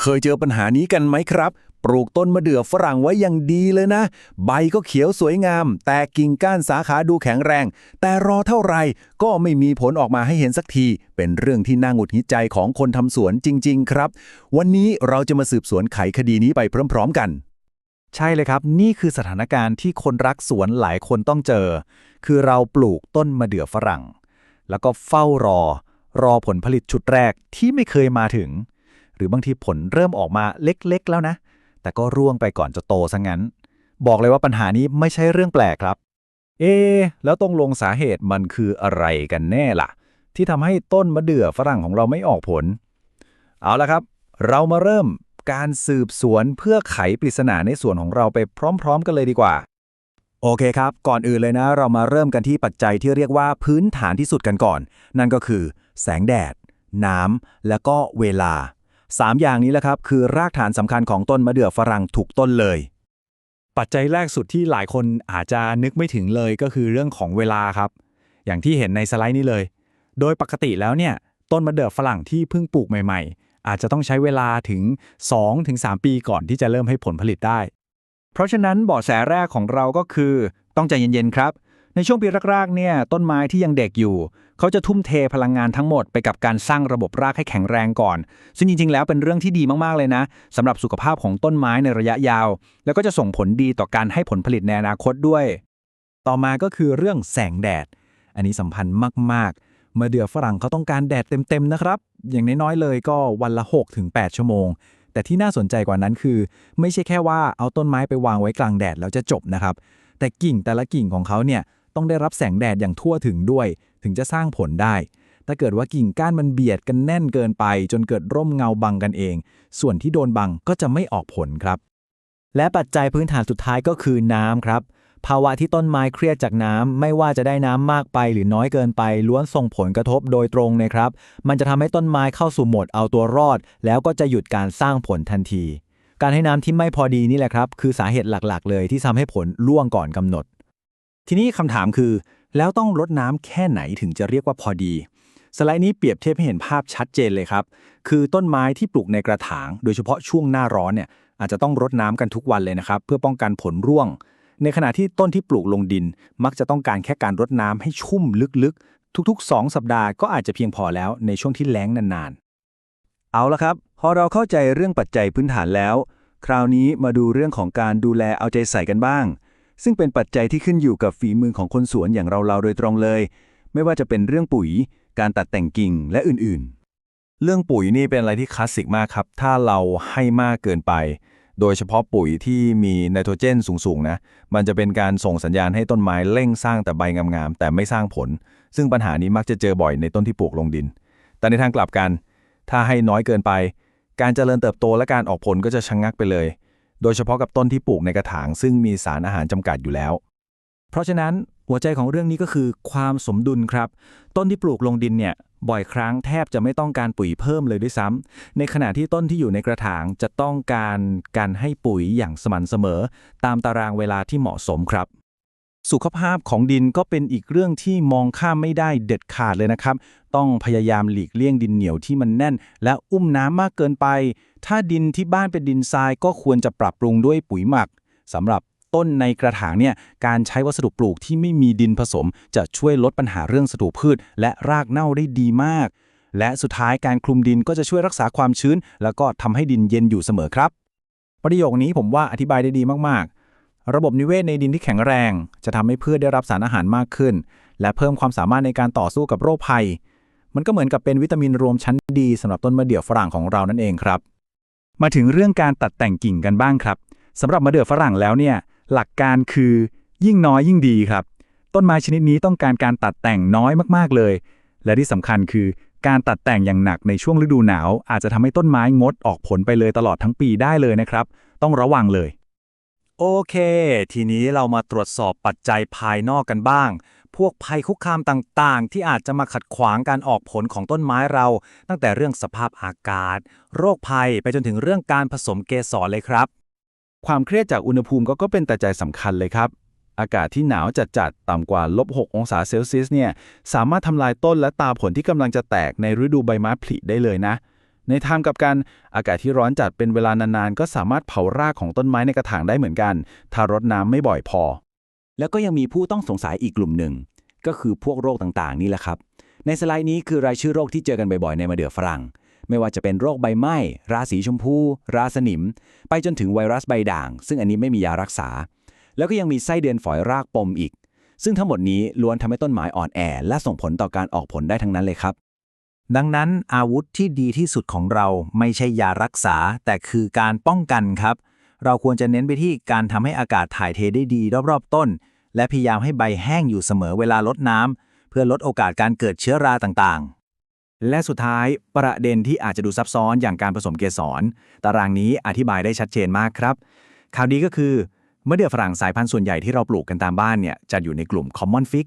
เคยเจอปัญหานี้กันไหมครับ ปลูกต้นมะเดื่อฝรั่งไว้อย่างดีเลยนะ ใบก็เขียวสวยงาม แต่กิ่งก้านสาขาดูแข็งแรง แต่รอเท่าไหร่ก็ไม่มีผลออกมาให้เห็นสักที เป็นเรื่องที่น่าหงุดหงิดใจของคนทำสวนจริง ๆ ครับ วันนี้เราจะมาสืบสวนไขคดีนี้ไปพร้อม ๆ กันใช่เลยครับ นี่คือสถานการณ์ที่คนรักสวนหลายคนต้องเจอ คือเราปลูกต้นมะเดื่อฝรั่ง แล้วก็เฝ้ารอ รอผลผลิตชุดแรกที่ไม่เคยมาถึง รือบางทีผลเริ่มออกมาเล็กๆ แล้วนะ แต่ก็ร่วงไปก่อนจะโตซะงั้น บอกเลยว่าปัญหานี้ไม่ใช่เรื่องแปลกครับ เอะแล้วตรงลงสาเหตุมันคืออะไรกันแน่ล่ะ ที่ทำให้ต้นมะเดื่อฝรั่งของเราไม่ออกผล เอาละครับ เรามาเริ่มการสืบสวนเพื่อไขปริศนาในส่วนของเราไปพร้อม ๆ กันเลยดีกว่า โอเคครับ ก่อนอื่นเลยนะ เรามาเริ่มกันที่ปัจจัยที่เรียกว่าพื้นฐานที่สุดกันก่อน นั่นก็คือ แสงแดด น้ำแล้วก็เวลา 3 อย่างนี้แหละครับ คือรากฐานสำคัญของต้นมะเดื่อฝรั่งถูกต้นเลย ปัจจัยแรกสุดที่หลายคนอาจจะนึกไม่ถึงเลยก็คือเรื่องของเวลาครับ อย่างที่เห็นในสไลด์นี้เลย โดยปกติแล้วเนี่ยต้นมะเดื่อฝรั่งที่เพิ่งปลูกใหม่ ๆ อาจจะต้องใช้เวลาถึง 2-3 ปีก่อนที่จะเริ่มให้ผลผลิตได้ เพราะฉะนั้นเบาะแสแรกของเราก็คือ ต้องใจเย็นๆครับ ในช่วงปีแรกๆเนี่ยต้นไม้ที่ยังเด็กอยู่ เขาจะทุ่มเทพลังงานทั้งหมดไปกับการสร้างระบบรากให้แข็งแรงก่อน ซึ่งจริงๆ แล้วเป็นเรื่องที่ดีมากๆเลยนะสำหรับสุขภาพของต้นไม้ในระยะยาว แล้วก็จะส่งผลดีต่อการให้ผลผลิตในอนาคตด้วย ต่อมาก็คือเรื่องแสงแดด อันนี้สำคัญมากๆ เมะเดือฝรั่งเขาต้องการแดดเต็มๆนะครับ อย่างน้อยๆเลยก็วันละ 6-8 ชั่วโมง แต่ที่น่าสนใจกว่านั้นคือ ไม่ใช่แค่ว่าเอาต้นไม้ไปวางไว้กลางแดดแล้วจะจบนะครับ แต่กิ่งแต่ละกิ่งของเขาเนี่ย ต้องได้รับแสงแดดอย่างทั่วถึงด้วย ถึงจะสร้างผลได้ ถ้าเกิดว่ากิ่งก้านมันเบียดกันแน่นเกินไป จนเกิดร่มเงาบังกันเอง ส่วนที่โดนบังก็จะไม่ออกผลครับ และปัจจัยพื้นฐานสุดท้ายก็คือน้ำครับ ภาวะที่ต้นไม้เครียดจากน้ำไม่ว่าจะได้น้ำมากไปหรือน้อยเกินไป ล้วนส่งผลกระทบโดยตรงนะครับ มันจะทำให้ต้นไม้เข้าสู่โหมดเอาตัวรอด แล้วก็จะหยุดการสร้างผลทันทีการให้น้ำที่ไม่พอดีนี่แหละครับ คือสาเหตุหลักๆ เลยที่ทำให้ผลล่วงก่อนกำหนด ทีนี้คำถามคือ แล้วต้องรดน้ำแค่ไหนถึงจะเรียกว่าพอดี สไลด์นี้เปรียบเทียบให้เห็นภาพชัดเจนเลยครับ คือต้นไม้ที่ปลูกในกระถาง โดยเฉพาะช่วงหน้าร้อนเนี่ยอาจจะต้องรดน้ำกันทุกวันเลยนะครับ เพื่อป้องกันผลร่วง ในขณะที่ต้นที่ปลูกลงดิน มักจะต้องการแค่การรดน้ำให้ชุ่มลึกๆ ทุกๆ 2 สัปดาห์ก็อาจจะเพียงพอแล้วในช่วงที่แล้งนานๆ เอาละครับ พอเราเข้าใจเรื่องปัจจัยพื้นฐานแล้ว คราวนี้มาดูเรื่องของการดูแลเอาใจใส่กันบ้าง ซึ่งเป็นปัจจัยที่ขึ้นอยู่กับฝีมือของคนสวนอย่างเราๆโดยตรงเลย ไม่ว่าจะเป็นเรื่องปุ๋ย การตัดแต่งกิ่งและอื่นๆ เรื่องปุ๋ยนี่เป็นอะไรที่คลาสสิกมากครับ ถ้าเราให้มากเกินไป โดยเฉพาะปุ๋ยที่มีไนโตรเจนสูงๆนะ มันจะเป็นการส่งสัญญาณให้ต้นไม้เร่งสร้างแต่ใบงามๆแต่ไม่สร้างผล ซึ่งปัญหานี้มักจะเจอบ่อยในต้นที่ปลูกลงดิน แต่ในทางกลับกัน ถ้าให้น้อยเกินไป การเจริญเติบโตและการออกผลก็จะชะงงักไปเลย โดยเฉพาะกับต้นที่ปลูกในกระถางซึ่งมีสารอาหารจำกัดอยู่แล้ว เพราะฉะนั้นหัวใจของเรื่องนี้ก็คือความสมดุลครับ ต้นที่ปลูกลงดินเนี่ยบ่อยครั้งแทบจะไม่ต้องการปุ๋ยเพิ่มเลยด้วยซ้ำในขณะที่ต้นที่อยู่ในกระถางจะต้องการการให้ปุ๋ยอย่างสม่ำเสมอ ตามตารางเวลาที่เหมาะสมครับ สุขภาพของดินก็เป็นอีกเรื่องที่มองข้ามไม่ได้เด็ดขาดเลยนะครับ ต้องพยายามหลีกเลี่ยงดินเหนียวที่มันแน่น และอุ้มน้ำมากเกินไป ถ้าดินที่บ้านเป็นดินทรายก็ควรจะปรับปรุงด้วยปุ๋ยหมักสำหรับต้นในกระถางเนี่ยการใช้วัสดุปลูกที่ไม่มีดินผสม จะช่วยลดปัญหาเรื่องศัตรูพืช และรากเน่าได้ดีมาก และสุดท้ายการคลุมดินก็จะช่วยรักษาความชื้น แล้วก็ทำให้ดินเย็นอยู่เสมอครับ ประโยคนี้ผมว่าอธิบายได้ดีมากๆ ระบบนิเวศในดินที่แข็งแรง จะทำให้พืชได้รับสารอาหารมากขึ้น และเพิ่มความสามารถในการต่อสู้กับโรคภัย มันก็เหมือนกับเป็นวิตามินรวมชั้นดีสำหรับต้นมะเดื่อฝรั่งของเรานั่นเองครับ มาถึงเรื่องการตัดแต่งกิ่งกันบ้างครับสำหรับมะเดื่อฝรั่งแล้วเนี่ย หลักการคือยิ่งน้อยยิ่งดีครับ ต้นไม้ชนิดนี้ต้องการการตัดแต่งน้อยมากๆเลย และที่สำคัญคือการตัดแต่งอย่างหนักในช่วงฤดูหนาว อาจจะทำให้ต้นไม้งดออกผลไปเลยตลอดทั้งปีได้เลยนะครับ ต้องระวังเลย โอเค ทีนี้เรามาตรวจสอบปัจจัยภายนอกกันบ้าง พวกภัยคุกคามต่างๆ ที่อาจจะมาขัดขวางการออกผลของต้นไม้เรา ตั้งแต่เรื่องสภาพอากาศ โรคภัยไปจนถึงเรื่องการผสมเกสรเลยครับ ความเครียดจากอุณหภูมิก็ก็เป็นปัจจัยสำคัญเลยครับ อากาศที่หนาวจัดๆ ต่ำกว่าลบ 6 องศาเซลเซียสเนี่ย สามารถทำลายต้นและตาผลที่กำลังจะแตกในฤดูใบไม้ผลิได้เลยนะ ในทางกับกันอากาศที่ร้อนจัดเป็นเวลานานๆ ก็สามารถเผารากของต้นไม้ในกระถางได้เหมือนกัน ถ้ารดน้ำไม่บ่อยพอ แล้วก็ยังมีผู้ต้องสงสัยอีกกลุ่มหนึ่ง ก็คือพวกโรคต่างๆ นี่แหละครับ ในสไลด์นี้คือรายชื่อโรคที่เจอกันบ่อยๆ ในมะเดื่อฝรั่ง ไม่ว่าจะเป็นโรคใบไหม้ ราสีชมพู ราสนิม ไปจนถึงไวรัสใบด่าง ซึ่งอันนี้ไม่มียารักษา แล้วก็ยังมีไส้เดือนฝอยรากปมอีก ซึ่งทั้งหมดนี้ล้วนทำให้ต้นไม้อ่อนแอ และส่งผลต่อการออกผลได้ทั้งนั้นเลยครับ ดังนั้นอาวุธที่ดีที่สุดของเราไม่ใช่ยารักษา แต่คือการป้องกันครับ เราควรจะเน้นไปที่การทำให้อากาศถ่ายเทได้ดีรอบๆ ต้น และพยายามให้ใบแห้งอยู่เสมอเวลาลดน้ำเพื่อลดโอกาสการเกิดเชื้อราต่างๆ และสุดท้ายประเด็นที่อาจจะดูซับซ้อนอย่างการผสมเกสร ตารางนี้อธิบายได้ชัดเจนมากครับ ข่าวดีก็คือเมื่อเดือฝรั่งสายพันธุ์ส่วนใหญ่ที่เราปลูกกันตามบ้านเนี่ยจะอยู่ในกลุ่ม common fix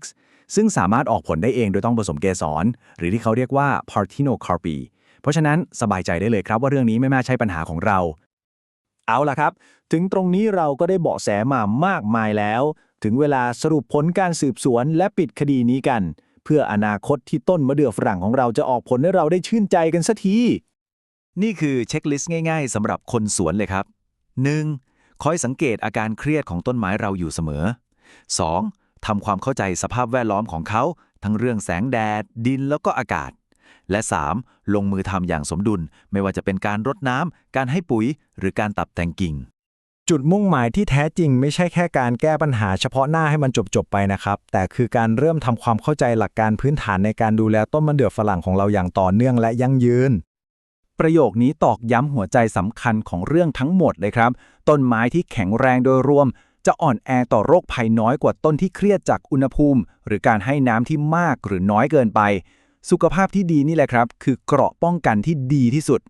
ซึ่งสามารถออกผลได้เองโดยต้องผสมเกสร หรือที่เขาเรียกว่า partenocarpy เพราะฉะนั้นสบายใจได้เลยครับว่าเรื่องนี้ไม่น่าใช่ปัญหาของเรา เอาล่ะครับ ถึงตรงนี้เราก็ได้เบาะแสมามากมายแล้ว ถึงเวลาสรุปผลการสืบสวนและปิดคดีนี้กัน เพื่ออนาคตที่ต้นมะเดื่อฝรั่งของเราจะออกผลให้เราได้ชื่นใจกันสักทีนี่คือเช็คลิสต์ง่ายๆสำหรับคนสวนเลยครับ 1. คอยสังเกตอาการเครียดของต้นไม้เราอยู่เสมอ 2. ทำความเข้าใจสภาพแวดล้อมของเขา ทั้งเรื่องแสงแดด ดินแล้วก็อากาศ และ 3. ลงมือทำอย่างสมดุล ไม่ว่าจะเป็นการรดน้ำการให้ปุ๋ย หรือการตัดแต่งกิ่ง จุดมุ่งหมายที่แท้จริงไม่ใช่แค่การแก้ปัญหาเฉพาะหน้าให้มันจบๆไปนะครับ แต่คือการเริ่มทำความเข้าใจหลักการพื้นฐานในการดูแลต้นมะเดื่อฝรั่งของเราอย่างต่อเนื่องและยั่งยืนประโยคนี้ตอกย้ำหัวใจสำคัญของเรื่องทั้งหมดเลยครับ ต้นไม้ที่แข็งแรงโดยรวม จะอ่อนแอต่อโรคภัยน้อยกว่าต้นที่เครียดจากอุณหภูมิ หรือการให้น้ำที่มากหรือน้อยเกินไป สุขภาพที่ดีนี่แหละครับ คือเกราะป้องกันที่ดีที่สุด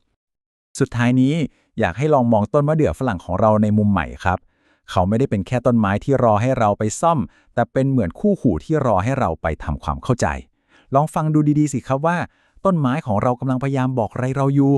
สุดท้ายนี้อยากให้ลองมองต้นมะเดื่อฝรั่งของเราในมุมใหม่ครับ เขาไม่ได้เป็นแค่ต้นไม้ที่รอให้เราไปซ่อม แต่เป็นเหมือนคู่หูที่รอให้เราไปทำความเข้าใจ ลองฟังดูดีๆสิครับว่า ต้นไม้ของเรากำลังพยายามบอกอะไรเราอยู่